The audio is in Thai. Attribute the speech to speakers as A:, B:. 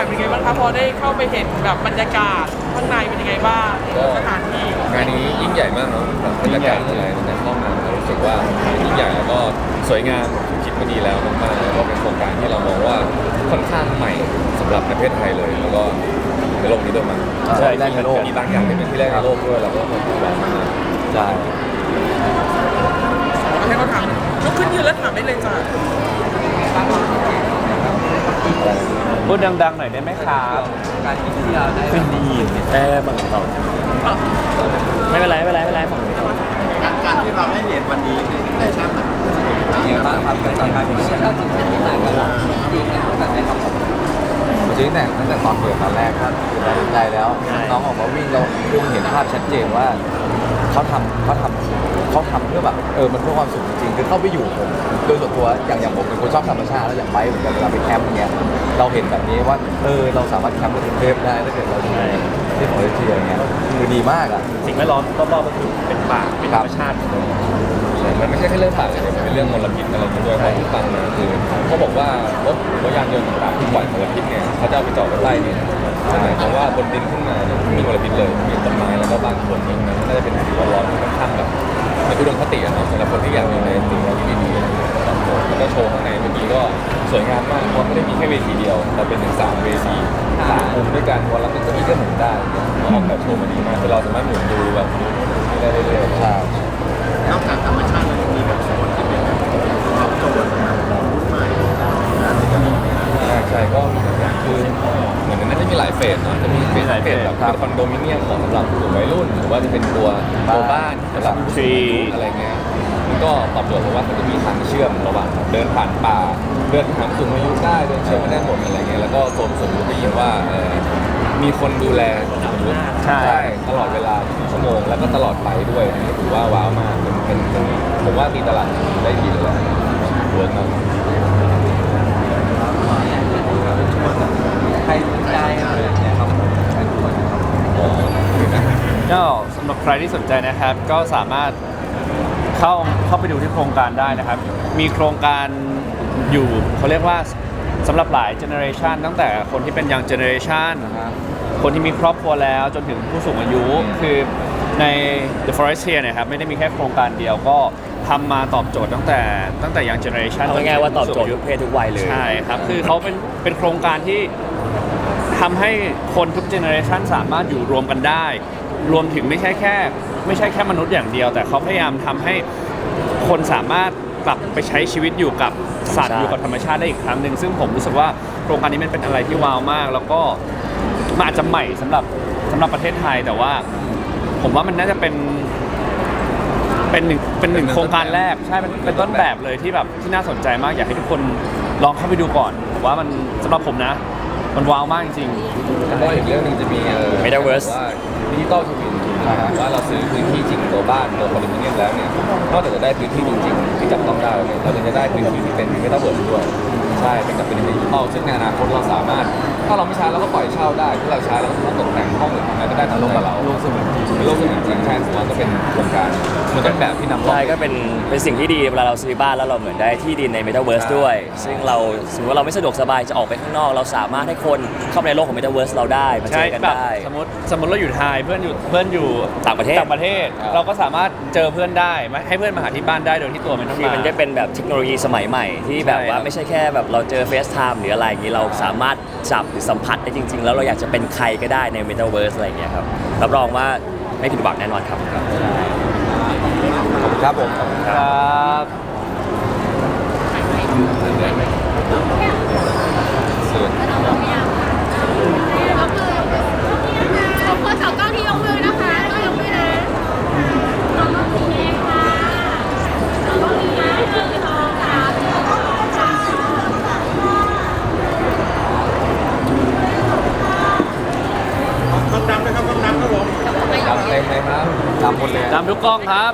A: ฝ่ายเป็นไงบ้างคะพอได้เข้าไปเห็นแบบบรรยากาศข้างในเป็นยังไงบ้างสถานที่
B: งานนี้ยิ่งใหญ่มากเนาะแบบบรรยากาศอะไรตั้งแต่เข้ามาเรารู้สึกว่ายิ่งใหญ่แล้วก็สวยงามคิดมาดีแล้วมากๆแล้วก็เป็นโครงการที่เรามองว่าค่อนข้างใหม่สำหรับประเทศไทยเลย แล้วก็ในโลกนี้ด้วยมั้ง
C: ใช่แรกในโลก
B: มีบางอย่างที่เป็นที่แรกในโลกด้วยเราก็คงจะแบบมาก
C: ใช่
A: ก็ให้เขาถามลุกขึ้นยืนแล้วถามได้เลยจ้ะ
D: พูดดังๆหน่อยได้ไหมครับ
C: การที่เราได้
D: ไม่ดีแอบบังต่อไม่เป็นไรไม่เป็นไรไม่เป็นไรฝั่งนี้
E: การการที่เราได้เหรียญวันนี้ในชาติไหน
C: จริงบ้างครับกับการเป็นชาติจริงๆที่ไหนกันจริงๆตั้งแต่ในคำผมจริงแต่ตั้งแต่ตอนเปิดตอนแรกครับตัดสินใจแล้วน้องออกมาวิ่งเราลุงเห็นภาพชัดเจนว่า เขาทำเขาทำเขาทำเพื่อแบบเออมันเพื่อความสุขจริงๆคือเข้าไปอยู่ผมโดยส่วนตัวอย่างอย่างผมเป็นคนชอบธรรมชาติแล้วอย่างไปเหมือนกันเวลาไปแคมป์อย่างเงี้ยเราเห็นแบบนี้ว่าเออเราสามารถแคมป์ในกรุงเทพได้ถ้าเกิดเราอยู่ในที่ของเอเชียอย่างเงี้ยคือดีมากอะ
D: สิ่งแวดล้อมรอบๆก็คือเป็นป่าเป็นธรรมชาติ
B: มันไม่ใช่แค่เรื่องป่าเลยมันเป็นเรื่องมลพิษอะไรอย่างเงี้ยด้วยเพราะที่ฟังมาคือเขาบอกว่ารถหรือว่ายานยนต์ต่างๆที่ปล่อยมลพิษเนี่ยเขาจะเอาไปจอดไว้ใต้ดินนั่นหมายความว่าบนดินขึ้นมาเนี่ยไม่มีมลพิษเลย เวทีเดียว แต่เป็นถึงสามเวทีสามมุมด้วยกันวันละหนึ่งเก้าอี้ก็หมุนได้เราออกแบบโชว์มาดีมากคือเราสามารถหมุนดูแบบดูได้เรื่อยๆ
C: ใช่
E: นอกจากธรรมชาติแล้วยังมีแบบคนที่เป็นแบบตอบโจทย์สำหรับคนรุ่นใหม่
B: ใช่ใช่ก็มีหลายอย่างคือเหมือนมันน่าจะมีหลายเฟสเนาะจะมีเฟสเฟสแบบเป็นคอนโดมิเนียมของสำหรับกลุ่มวัยรุ่น หรือว่าจะเป็นตัวตัวบ้านสำหรับผู้สูงอายุอะไรเงี้ยมันก็ตอบโจทย์เพราะว่ามันจะมีทางเชื่อมระหว่างเดินผ่านป่า เดินผ่านสูงอายุได้เดินเชื่อมไม่ได้หมดอะไรเงี้ยแล้วก็โซนสูงอายุได้ยินว่าเอ่อมีคนดูแลผู้สูงอายุ
D: ใช่
B: ตลอดเวลา24ชั่วโมงแล้วก็ตลอดไปด้วยอันนี้ถือว่าว้าวมากเป็นเป็นเป็นผมว่าตีตลาดได้ดีเลยแหละเวิร์กมาก
C: ใครสนใจอะไรอย่างเงี้ยครับผมใช้ตัวนะครับ
B: อ๋อคือนะ
D: ก็สำหรับใครที่สนใจนะครับ ก็สามารถเข้าเข้าไปดูที่โครงการได้นะครับ มีโครงการ อยู่เขาเรียกว่าสำหรับหลายเจเนอเรชันตั้งแต่คนที่เป็นยังเจเนอเรชันคนที่มีครอบครัวแล้วจนถึงผู้สูงอายุคือใน The Forest Here เนะครับไม่ได้มีแค่โครงการเดียวก็ทำมาตอบโจทย์ตั้งแต่ตั้งแต่ยังเจเนอเรชัน
F: เอาง่ายๆว่าตอบโจทย์ทุกเพศทุกวัยเลย
D: ใช่ครับคือเขาเป็นเป็นโครงการที่ทำให้คนทุกเจเนอเรชันสามารถอยู่รวมกันได้ รวมถึงไม่ใช่แค่ ไม่ใช่แค่มนุษย์อย่างเดียว แต่เขาพยายามทำให้คนสามารถ กลับไปใช้ชีวิตอยู่กับสัตว์
F: ธรรมชาติ
D: อยู่กับธรรมชาติได้อีกครั้งหนึ่งซึ่งผมรู้สึกว่าโครงการนี้มันเป็นอะไรที่ว้าวมาก แล้วก็มันอาจจะใหม่สำหรับสำหรับประเทศไทยแต่ว่า ผมว่ามันน่าจะเป็น เป็นหนึ่งเป็นหนึ่งโครงการแรกใช่เป็นเป็นต้นแบบเลยที่แบบที่น่าสนใจมากอยากให้ทุกคนลองเข้าไปดูก่อนผมว่ามันสำหรับผมนะ มันว้าวมากจริง
B: แล้วก็อีกเรื่องหนึ่งจะมีเอ่อ
F: Metaverse
B: ว่าดิจิตอลทวิ นว่าเราซื้อพื้นที่จริงตัวบ้านตัวคอนโดมิเนียมแล้วเนี่ยนอกจากจะได้พื้นที่จริงๆที่จับต้องได้แล้วเนี่ยเราจะได้พื้นที่ที่เป็นไม่ต้องเบิกด้วยใช่เป็นกับเป็นดิจิตอลซึ่งในอนาคตเราสามารถ ถ้าเราไม่ใช้เราก็ปล่อยเช่าได้ถ้าเราใช้เราก็สามารถตกแต่งห้องหรืออะไรก็ได้ตามใจเรา
C: โลกเสมือ
B: ต้นแบบที่นำร่อง
F: ใช่ก็เป็นเป็นสิ่งที่ดีเวลาเราซื้อบ้านแล้วเราเหมือนได้ที่ดินใน Metaverse
B: ใช่
F: ด้วย ซึ่งเราสมมติว่าเราไม่สะดวกสบายจะออกไปข้างนอก เราสามารถให้คนเข้าไปในโลกของ Metaverse เราได้มา
D: ๆ
F: เจ
D: ใช่
F: อกัน
D: แบบ
F: ได้
D: สมมติสมมติเราอยู่ไทยเพื่อนอยู่เพื่อนอยู่
F: ต่างประเทศ
D: ต่างประเทศ เราก็สามารถเจอเพื่อนได้มาให้เพื่อนมาหาที่บ้านได้โดยที่ตัวไม่ต้อง
F: คือ
D: มา
F: มันก็เป็นแบบเทคโนโลยีสมัยใหม่ ที่แบบ
D: ใช่
F: ว่า
D: ครับ
F: ไม่ใช่แค่แบบเราเจอ FaceTime หรืออะไรอย่างนี้เราสามารถจับหรือสัมผัสได้จริง ๆ แล้วเราอยากจะเป็นใครก็ได้ใน Metaverse อะไรอย่างเงี้ยครับรับรองว่าไม่ผิดหวังแน่นอนครับ
C: ครับผม
D: ครับ
G: ขอบคุณสองกล้องที่ยกมือนะคะก็ยกมือนะสองกล้องสีแดงค่ะสองกล้องนี้นะหนึ่งสองสามสาม
E: ต้องดำนะครับต้องดำครับผม
B: จำเต็มเลยครับ
C: ทำหมดเลย
D: ตามทุกกล้องครับ